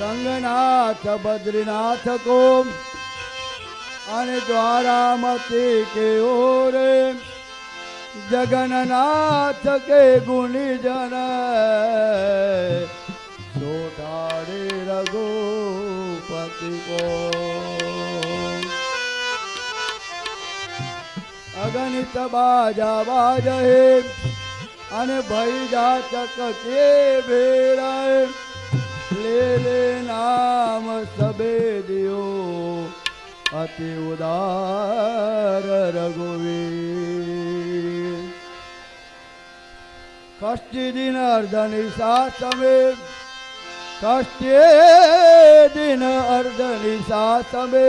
રંગનાથ બદ્રીનાથ કો અને દ્વારામતી કે ઓરે જગન્નાથ કે ગુણજન સોઢાડે અગણિત બાજા બાજે અને ભઈ ચક કે ભેળાય લે લે નામ સબે દિયો. અતિ ઉદાર રઘુવીર. કષ્ટી દિન અર્ધની સાસમે, કષ્ટે દિન અર્ધની સાસમે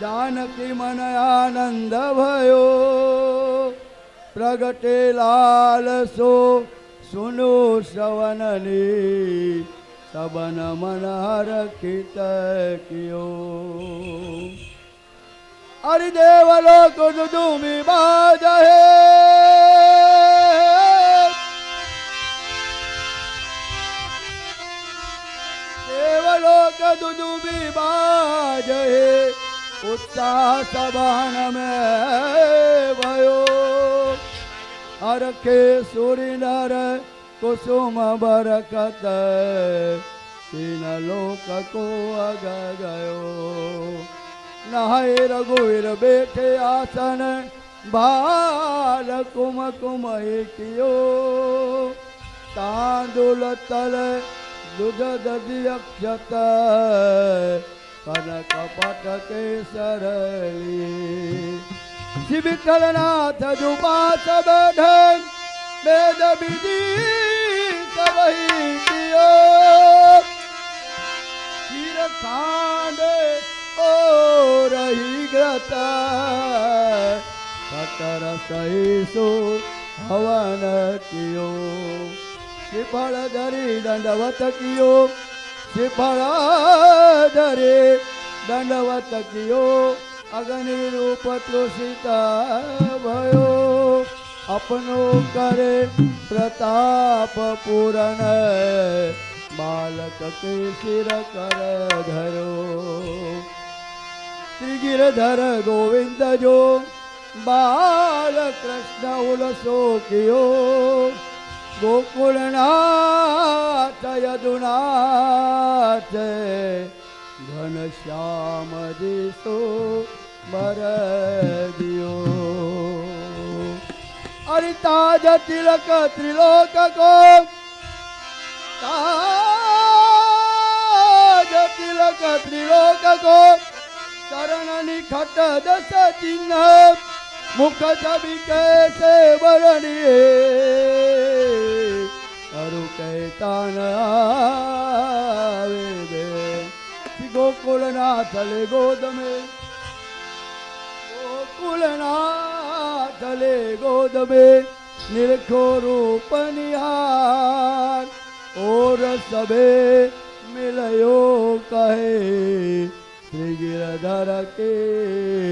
જાનકી મન આનંદ ભયો પ્રગટે લાલ સો સુનો શ્રવણની સબન મન રખિત કિયો હરિદેવ લોક દુમી બાજ હે દેવલોક દુદુમી ઉત્સાહ સભાન મેં ભયો હરખે સુરિનર કુસુમ બરકત તીન લોક કો અગ ગયો નહાય રઘુવીર બેઠે આસન બાલ કુમ કુમ કિયો તાંદુલ તલ દુધ દધી અક્ષત કનક પટ કેસરલી શ્રી વિઠ્ઠલનાથ જુપાસ બેઠન વેદ બીજી સવહી કિયો ખીર ખાંડ ઓ રહી ગ્રત કતર સહીસુ હવન કિયો શ્રીફળ ધરી દંડવત કિયો શ્રીફળ ધરી, દંડવત કિયો, અગ્નિ રૂપ તૃષિત ભયો. અપનો કરે પ્રતાપ પૂરણ, બાલક કે શિર કર ધરો. શ્રી ગિરધર ગોવિંદ જો બાલ કૃષ્ણ ઉલસો કિયો. ગોકુળનાથ યદુનાથ ઘનશ્યામ દિશો બર દિયો અરિતાજ તિલક ત્રિલોક કો તાજ તિલક ત્રિલોક કો ચરણ નિખટ દસ ચિહ્ન. મુખ છબી કે વરણીએ હરું કહેતા ન આવે બે ગોકુળના તલે ગોદમે. ગોકુળના તલે ગોદમે. નિરખો રૂપ નિહાર. ઓર સબે મિલયો કહે. શ્રી ગિરધર કે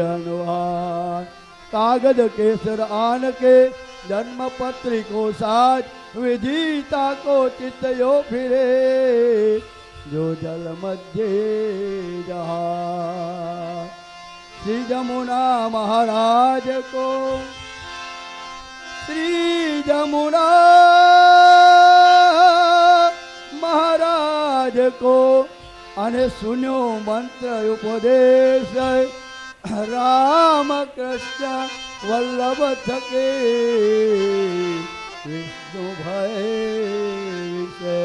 અનવાર. કાગદ કેસર આન કે जन्म पत्री को साज विधीता को चित यो फिरे जो जल मध्य जहा श्री जमुना महाराज को श्री जमुना महाराज को અને સુન્યો મંત્ર ઉપદેશ રામ કૃષ્ણ વલ્લભ થકે વિષ્ણુ ભય વિશે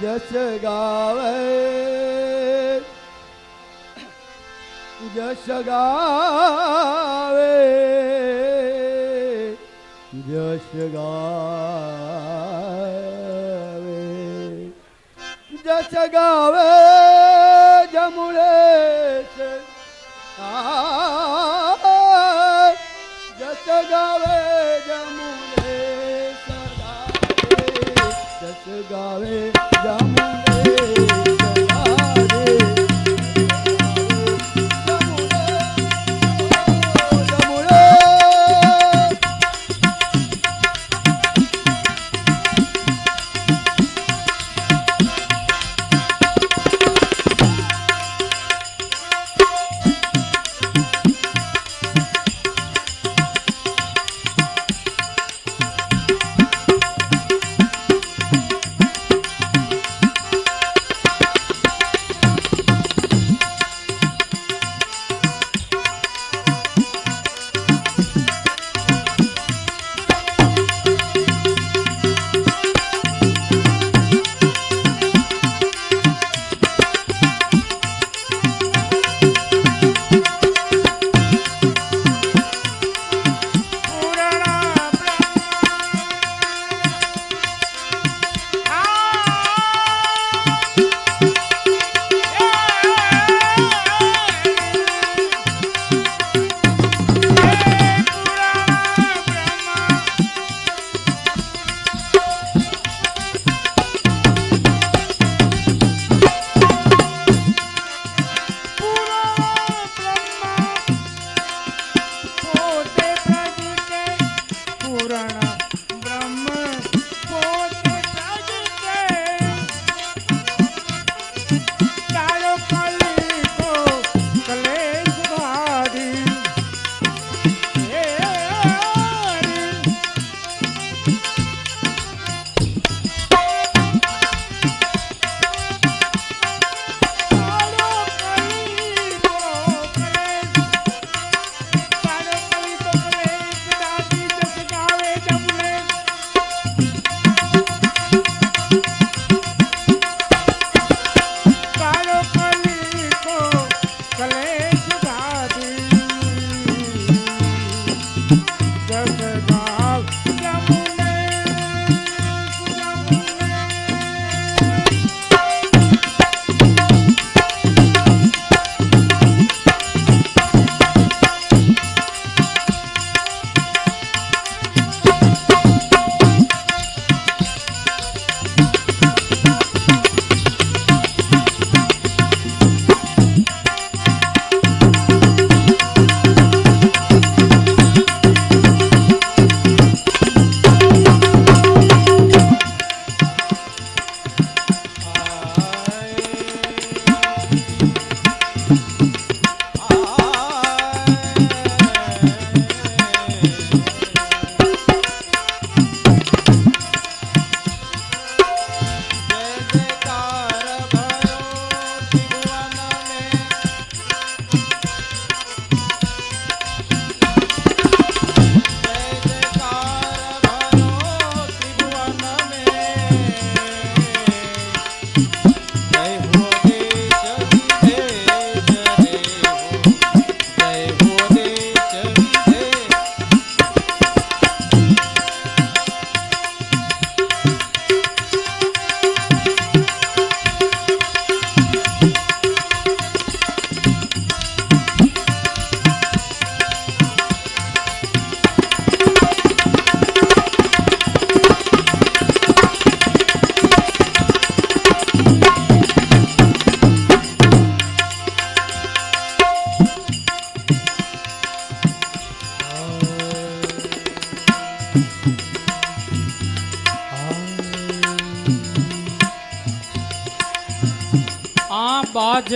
જસ ગાવે જશ ગાવે જશ ગાવે. જશ ગાવે.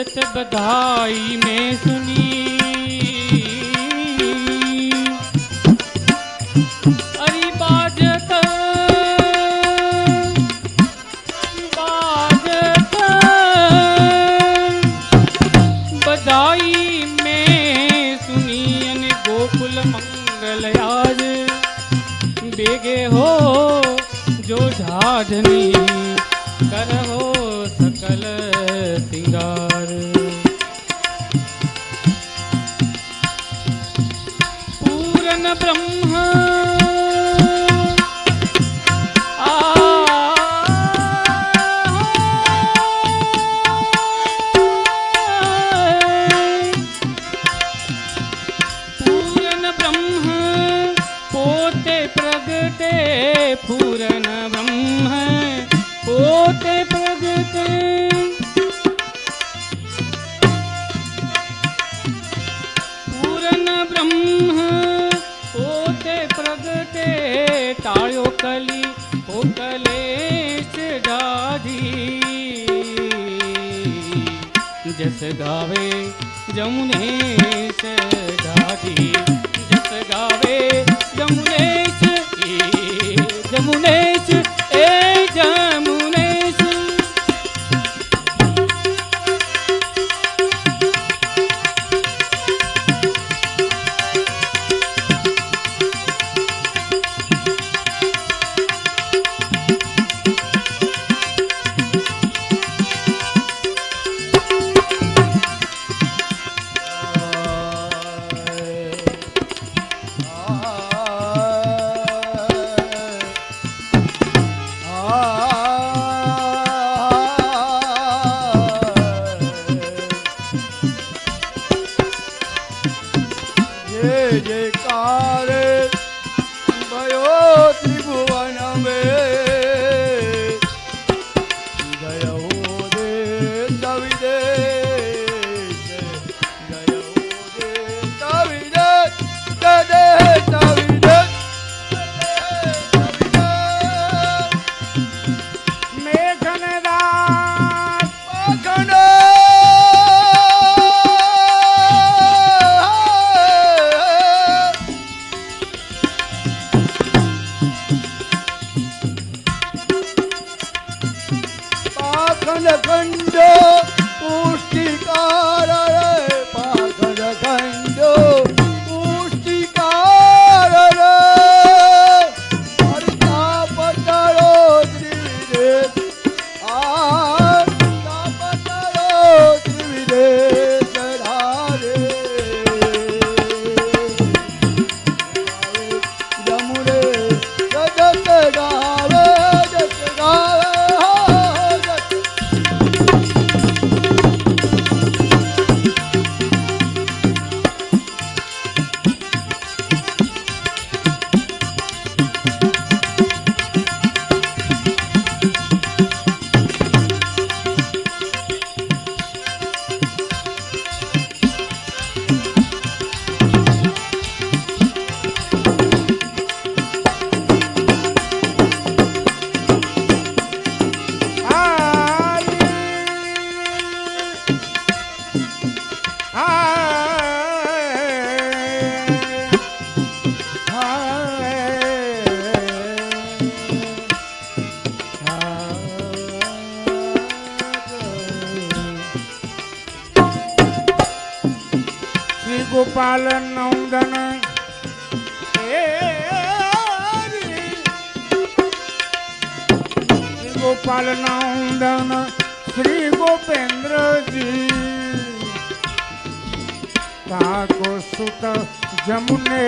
बधाई में सुन ગાવે જમુનેશ દાઢી જસ ગાવે જમુનેશ જમુનેશ ગોપાલ નંદન શ્રી ગોપાલ નંદન શ્રી ગોપેન્દ્રજી. ઠાકોર સુત જમુને.